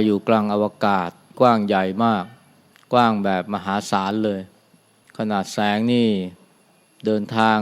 อยอยู่กลางอวกาศ กว้างใหญ่มาก กว้างแบบมหาศาลเลย ขนาดแสงนี่เดินทาง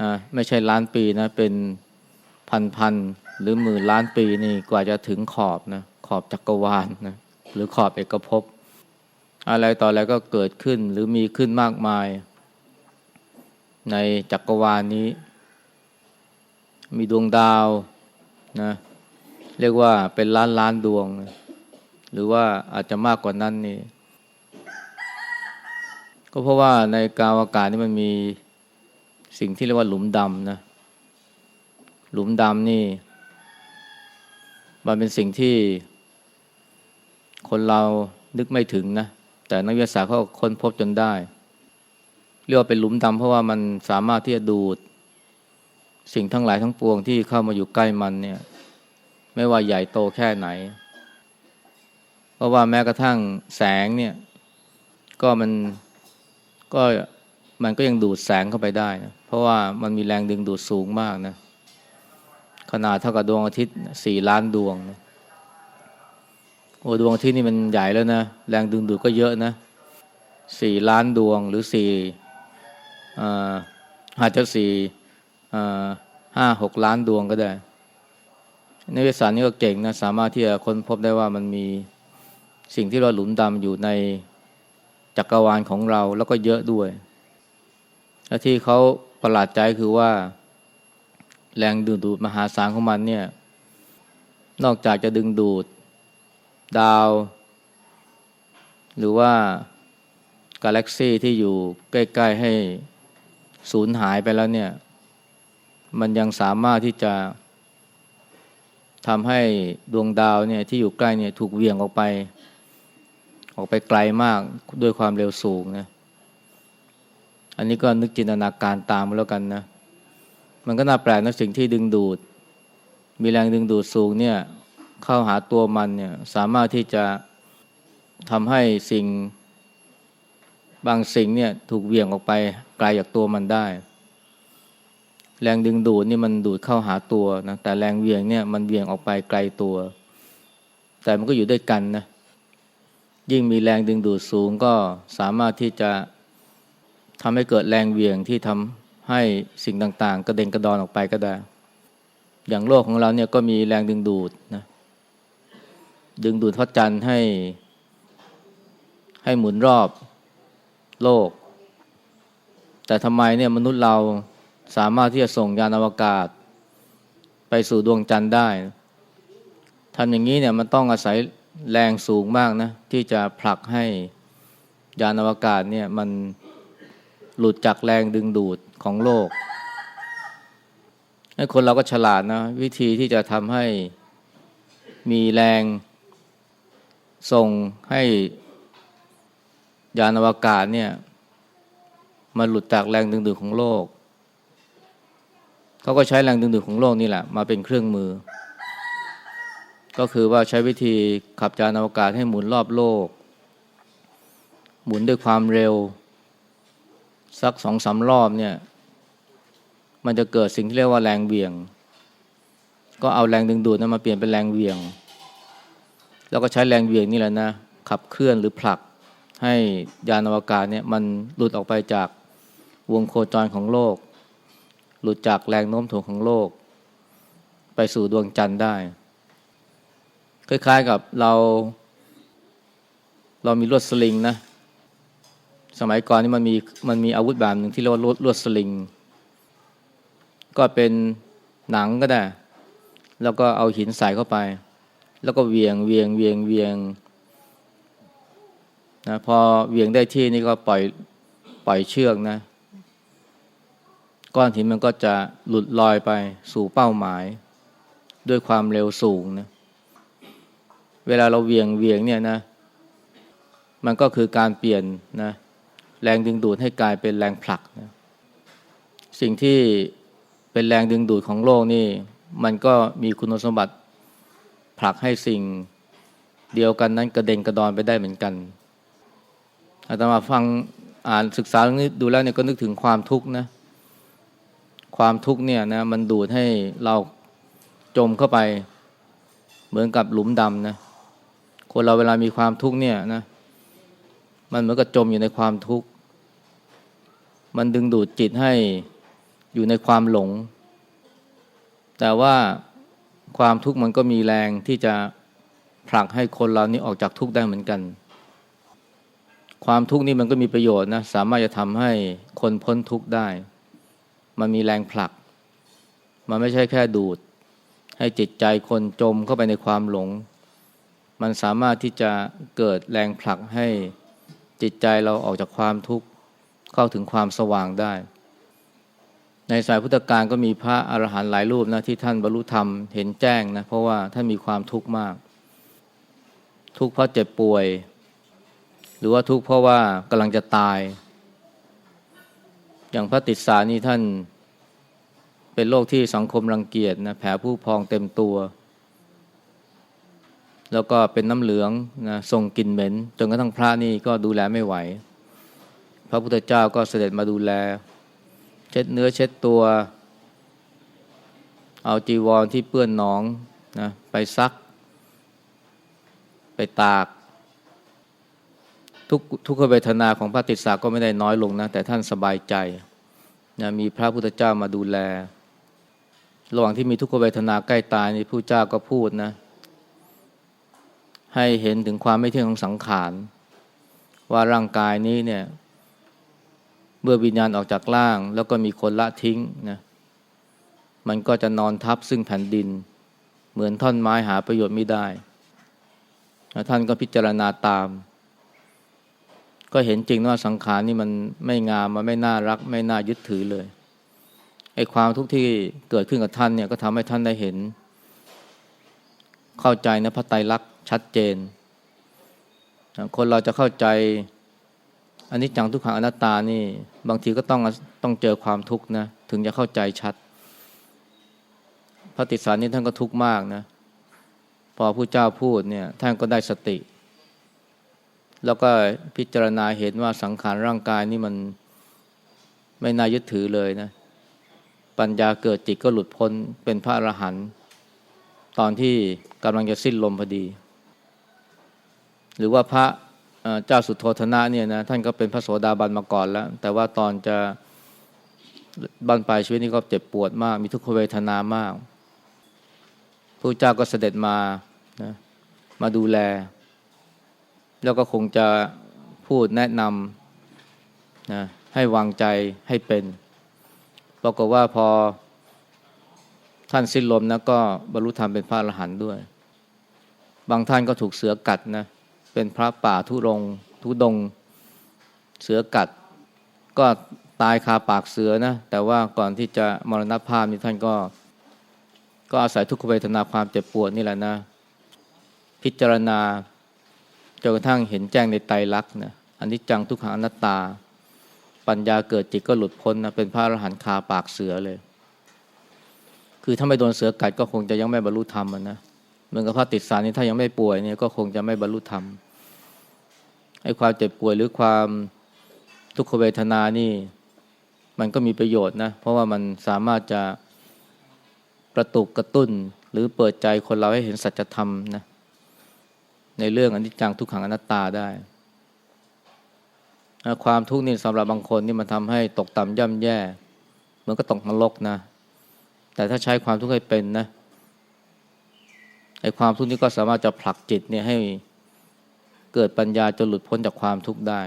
อ่าไม่ใช่ล้านปีนะ เป็นพันๆหรือหมื่นล้านปีนี่กว่าจะถึงขอบนะขอบจักรวาลนะหรือขอบเอกภพ อะไรต่ออะไรก็เกิดขึ้นหรือมีขึ้นมากมาย ในจักรวาลนี้ มีดวงดาวนะเรียกว่าเป็นล้านล้านดวงนะ หรือว่าอาจจะมากกว่านั้นนี่ก็เพราะว่าในกาวอากาศนี่มันมีสิ่งที่เรียกว่าหลุมดำนะหลุมดำนี่ มันเป็นสิ่งที่ คนเรานึกไม่ถึงนะแต่นักวิทยาศาสตร์เขาค้นพบจนได้ เรียกว่าเป็นหลุมดำเพราะว่ามันสามารถที่จะดูด สิ่งทั้งหลายทั้งปวงที่เข้ามาอยู่ใกล้มันเนี่ย ไม่ว่าใหญ่โตแค่ไหน เพราะว่าแม้กระทั่งแสงเนี่ย ก็มันก็มันก็ยังดูดแสงเข้าไปได้นะเพราะว่ามันมีแรงดึงดูดสูงมากนะ ขนาดเท่ากับดวงอาทิตย์สี่ล้านดวงนะโอ้ดวงอาทิตย์นี่มันใหญ่แล้วนะ แรงดึงดูดก็เยอะนะสี่ล้านดวงหรือสี่อาจจะสี่ห้าหกล้านดวงก็ได้นักวิทยาศาสตร์นี่ก็เก่งนะ สามารถที่จะค้นพบได้ว่ามันมี สิ่งที่เราหลุมดำอยู่ในจักรวาลของเราแล้วก็เยอะด้วย และที่เขาประหลาดใจคือว่า แรงดึงดูดมหาศาลของมันเนี่ย นอกจากจะดึงดูดดาว หรือว่ากาแล็กซี่ที่อยู่ใกล้ ๆ ให้สูญหายไปแล้วเนี่ย มันยังสามารถที่จะทำให้ดวงดาวเนี่ยที่อยู่ใกล้เนี่ยถูกเวียงออกไป ออกไปไกลมากด้วยความเร็วสูงนะ อันนี้ก็นึกจินตนาการตามแล้วกันนะ มันก็น่าแปลกนะสิ่งที่ดึงดูด มีแรงดึงดูดสูงเนี่ย เข้าหาตัวมันเนี่ย สามารถที่จะทำให้สิ่งบางสิ่งเนี่ยถูกเวี่ยงออกไปไกลจากตัวมันได้ แรงดึงดูดนี่มันดูดเข้าหาตัวนะแต่แรงเวียงเนี่ยมันเวียงออกไปไกลตัว แต่มันก็อยู่ด้วยกันนะ ยิ่งมีแรงดึงดูดสูงก็สามารถที่จะทำให้เกิดแรงเวียงที่ทำให้สิ่งต่างๆ กระเด็นกระดอนออกไปก็ได้ อย่างโลกของเราเนี่ยก็มีแรงดึงดูดนะดึงดูดพระจันทร์ให้ ให้หมุนรอบโลก แต่ทำไมเนี่ยมนุษย์เราสามารถที่จะส่งยานอวกาศ ไปสู่ดวงจันทร์ได้ทำอย่างนี้เนี่ยมันต้องอาศัย แรงสูงมากนะ ที่จะผลักให้ยานอวกาศเนี่ยมันหลุดจากแรงดึงดูดของโลกให้คนเราก็ฉลาดนะ วิธีที่จะทำให้มีแรงส่งให้ยานอวกาศเนี่ยมันหลุดจากแรงดึงดูดของโลก เขาก็ใช้แรงดึงดูดของโลกนี่แหละ มาเป็นเครื่องมือ ก็คือว่าใช้วิธีขับยานอวกาศให้หมุนรอบโลก หมุนด้วยความเร็ว สักสองสารอบเนี่ย มันจะเกิดสิ่งที่เรียกว่าแรงเวียง ก็เอาแรงดึงดูดนั้นมาเปลี่ยนเป็นแรงเวียง แล้วก็ใช้แรงเวียงนี่แหละนะขับเคลื่อนหรือผลักให้ยานอวกาศเนี่ยมันหลุดออกไปจากวงโคจรของโลก หลุดจากแรงโน้มถ่วงของโลก ไปสู่ดวงจันทร์ได้ คล้ายๆกับเรา เรามีลวดสลิงนะ สมัยก่อนนี่มันมีมันมีอาวุธแบบหนึ่งที่เรียกว่าลวดสลิง ก็เป็นหนังก็ได้ แล้วก็เอาหินใส่เข้าไป แล้วก็เวียงเวียงเวียงเวียงนะพอเวียงได้ที่นี่ก็ปล่อยปล่อยเชือกนะ ก้อนหินมันก็จะหลุดลอยไปสู่เป้าหมาย ด้วยความเร็วสูงนะ เวลาเราเวียงเวียงเนี่ยนะ มันก็คือการเปลี่ยนนะแรงดึงดูดให้กลายเป็นแรงผลักนะสิ่งที่เป็นแรงดึงดูดของโลกนี่ มันก็มีคุณสมบัติผลักให้สิ่งเดียวกันนั้นกระเด็นกระดอนไปได้เหมือนกันอาตมาฟังอ่านศึกษาเรื่องนี้ดูแล้วเนี่ยก็นึกถึงความทุกข์นะ ความทุกข์เนี่ยนะมันดูดให้เราจมเข้าไปเหมือนกับหลุมดำนะ คนเราเวลามีความทุกข์เนี่ยนะ มันเหมือนกับจมอยู่ในความทุกข์ มันดึงดูดจิตให้อยู่ในความหลง แต่ว่าความทุกข์มันก็มีแรงที่จะผลักให้คนเรานี้ออกจากทุกข์ได้เหมือนกัน ความทุกข์นี่มันก็มีประโยชน์นะ สามารถจะทำให้คนพ้นทุกข์ได้ มันมีแรงผลัก มันไม่ใช่แค่ดูด ให้จิตใจคนจมเข้าไปในความหลง มันสามารถที่จะเกิดแรงผลักให้จิตใจเราออกจากความทุกข์เข้าถึงความสว่างได้ ในสายพุทธกาลก็มีพระอรหันต์หลายรูปนะที่ท่านบรรลุธรรมเห็นแจ้งนะเพราะว่าท่านมีความทุกข์มาก ทุกข์เพราะเจ็บป่วย หรือว่าทุกข์เพราะว่ากำลังจะตาย อย่างพระติสสานี่ท่านเป็นโรคที่สังคมรังเกียจนะแผลผู้พองเต็มตัว แล้วก็เป็นน้ำเหลืองนะส่งกลิ่นเหม็น จนกระทั่งพระนี่ก็ดูแลไม่ไหว พระพุทธเจ้าก็เสด็จมาดูแล เช็ดเนื้อเช็ดตัว เอาจีวรที่เปื้อนหนองนะไปซัก ไปตาก ทุกทุกขเวทนาของพระติสสาก็ไม่ได้น้อยลงนะ แต่ท่านสบายใจนะมีพระพุทธเจ้ามาดูแล ระหว่างที่มีทุกขเวทนาใกล้ตายนี่ผู้เจ้าก็พูดนะ ให้เห็นถึงความไม่เที่ยงของสังขาร ว่าร่างกายนี้เนี่ย เมื่อวิญญาณออกจากร่าง แล้วก็มีคนละทิ้งนะมันก็จะนอนทับซึ่งแผ่นดิน เหมือนท่อนไม้หาประโยชน์ไม่ได้ ท่านก็พิจารณาตาม ก็เห็นจริงว่าสังขารนี่มันไม่งามมันไม่น่ารัก ไม่น่ายึดถือเลยไอ้ความทุกข์ที่เกิดขึ้นกับท่านเนี่ยก็ทำให้ท่านได้เห็น เข้าใจนะพระไตรลักษณ์ ชัดเจน คนเราจะเข้าใจอันนี้จังทุกขังอนัตตานี่ บางทีก็ต้องต้องเจอความทุกข์นะ ถึงจะเข้าใจชัด พระติสารนี่ท่านก็ทุกข์มากนะ พอผู้เจ้าพูดเนี่ยท่านก็ได้สติ แล้วก็พิจารณาเห็นว่าสังขารร่างกายนี่มันไม่น่ายึดถือเลยนะ ปัญญาเกิดจิตก็หลุดพ้นเป็นพระอรหันต์ตอนที่กำลังจะสิ้นลมพอดี หรือว่าพระเจ้าสุโธธนะเนี่ยนะท่านก็เป็นพระโสดาบันมาก่อนแล้ว แต่ว่าตอนจะบันปลายชีวิตนี้ก็เจ็บปวดมาก มีทุกขเวทนามากพระเจ้าก็เสด็จมานะมาดูแล แล้วก็คงจะพูดแนะนำนะให้วางใจให้เป็นปรากฏว่าพอท่านสิ้นลมนะก็บรรลุธรรมเป็นพระอรหันต์ด้วย บางท่านก็ถูกเสือกัดนะเเป็นพระป่าทุรงทุดงเสือกัด ก็ตายคาปากเสือนะ แต่ว่าก่อนที่จะมรณภาพนี่ท่านก็ ก็อาศัยทุกขเวทนาความเจ็บปวดนี่แหละนะ พิจารณาจนกระทั่งเห็นแจ้งในไตรลักษณ์นะอันนี้จังทุกขังอนัตตา ปัญญาเกิดจิตก็หลุดพ้นนะเป็นพระอรหันต์คาปากเสือเลย คือถ้าไม่โดนเสือกัดก็คงจะยังไม่บรรลุธรรมนะเหมือนกับพระติดสารนี่ถ้ายังไม่ป่วยเนี่ยก็คงจะไม่บรรลุธรรม ไอ้ความเจ็บป่วยหรือความทุกขเวทนานี่ มันก็มีประโยชน์นะ เพราะว่ามันสามารถจะกระตุกกระตุ้น หรือเปิดใจคนเราให้เห็นสัจธรรมนะในเรื่องอนิจจังทุกขังอนัตตาได้ความทุกข์นี่สำหรับบางคนนี่มันทำให้ตกต่ำย่ำแย่เหมือนก็ตกนรกนะ แต่ถ้าใช้ความทุกข์ให้เป็นนะไอ้ความทุกข์นี้ก็สามารถจะผลักจิตเนี่ยให้ เกิดปัญญาจนหลุดพ้นจากความทุกข์ได้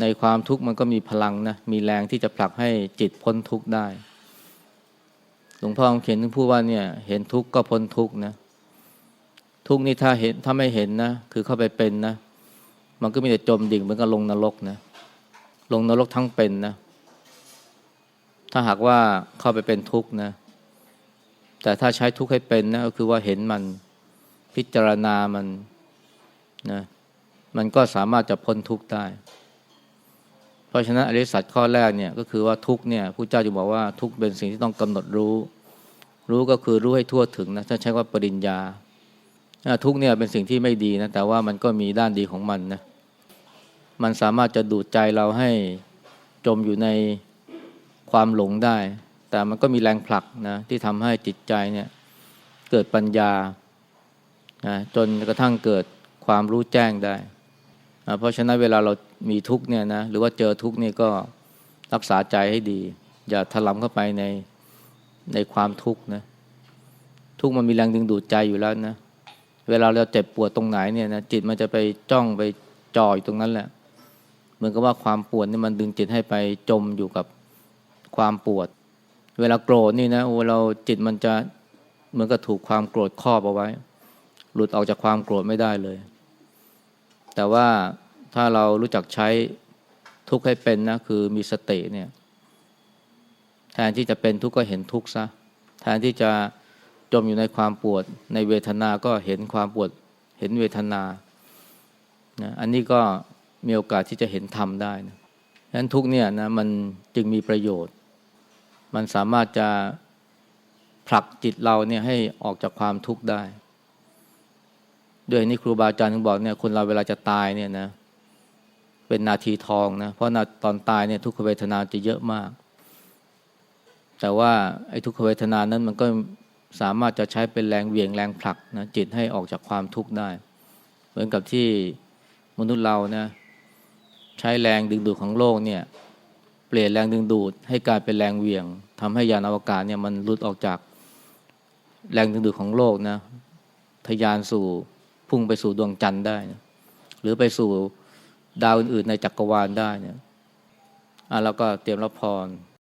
ในความทุกข์มันก็มีพลังนะ มีแรงที่จะผลักให้จิตพ้นทุกข์ได้ หลวงพ่อเขียนถึงพูดว่าเนี่ย เห็นทุกข์ก็พ้นทุกข์นะ ทุกข์นี่ถ้าเห็นถ้าไม่เห็นนะ คือเข้าไปเป็นนะ มันก็มีแต่จมดิ่งเหมือนกับลงนรกนะ ลงนรกทั้งเป็นนะ ถ้าหากว่าเข้าไปเป็นทุกข์นะ แต่ถ้าใช้ทุกข์ให้เป็นนะก็คือว่าเห็นมันพิจารณามัน นะมันก็สามารถจะพ้นทุกข์ได้ เพราะฉะนั้นอริสัตข้อแรกเนี่ยก็คือว่าทุกเนี่ยผู้เจ้าจะบอกว่าทุกเป็นสิ่งที่ต้องกำหนดรู้ รู้ก็คือรู้ให้ทั่วถึงนะถ้าใช้ว่าปริญญา ทุกเนี่ยเป็นสิ่งที่ไม่ดีนะแต่ว่ามันก็มีด้านดีของมันนะมันสามารถจะดูดใจเราให้จมอยู่ในความหลงได้ แต่มันก็มีแรงผลักนะที่ทำให้จิตใจเนี่ยเกิดปัญญานะจนกระทั่งเกิด ความรู้แจ้งได้ เพราะฉะนั้นเวลาเรามีทุกเนี่ยนะหรือว่าเจอทุกนี่ก็รักษาใจให้ดี อย่าถลำเข้าไปในในความทุกข์นะทุกมันมีแรงดึงดูดใจอยู่แล้วนะเวลาเราเจ็บปวดตรงไหนเนี่ยนะจิตมันจะไปจ้องไปจ่อยตรงนั้นแหละเหมือนกับว่าความปวดนี่มันดึงจิตให้ไปจมอยู่กับความปวด เวลาโกรธนี่นะโอ้เราจิตมันจะเหมือนกับถูกความโกรธครอบเอาไว้ หลุดออกจากความโกรธไม่ได้เลย แต่ว่าถ้าเรารู้จักใช้ทุกข์ให้เป็นนะคือมีสติเนี่ยแทนที่จะเป็นทุกข์ก็เห็นทุกข์ซะแทนที่จะจมอยู่ในความปวด ในเวทนาก็เห็นความปวด เห็นเวทนานะอันนี้ก็มีโอกาสที่จะเห็นธรรมได้นะฉะนั้นทุกเนี่ยนะมันจึงมีประโยชน์ มันสามารถจะผลักจิตเราเนี่ยให้ออกจากความทุกข์ได้ ด้วยนี่ครูบาอาจารย์ถึงบอกเนี่ยคนเราเวลาจะตายเนี่ยนะเป็นนาทีทองนะเพราะนาตอนตายเนี่ยทุกขเวทนาจะเยอะมาก แต่ว่าไอ้ทุกขเวทนานั้นมันก็สามารถจะใช้เป็นแรงเหวี่ยงแรงผลักนะจิตให้ออกจากความทุกข์ได้ เหมือนกับที่มนุษย์เรานะใช้แรงดึงดูดของโลกเนี่ยเปลี่ยนแรงดึงดูดให้กลายเป็นแรงเหวี่ยงทำให้ยานอวกาศเนี่ยมันหลุดออกจากแรงดึงดูดของโลกนะทะยานสู่ พุ่งไปสู่ดวงจันทร์ได้นะหรือไปสู่ดาวอื่นๆในจักรวาลได้เนี่ยอะแล้วก็เตรียมรับพร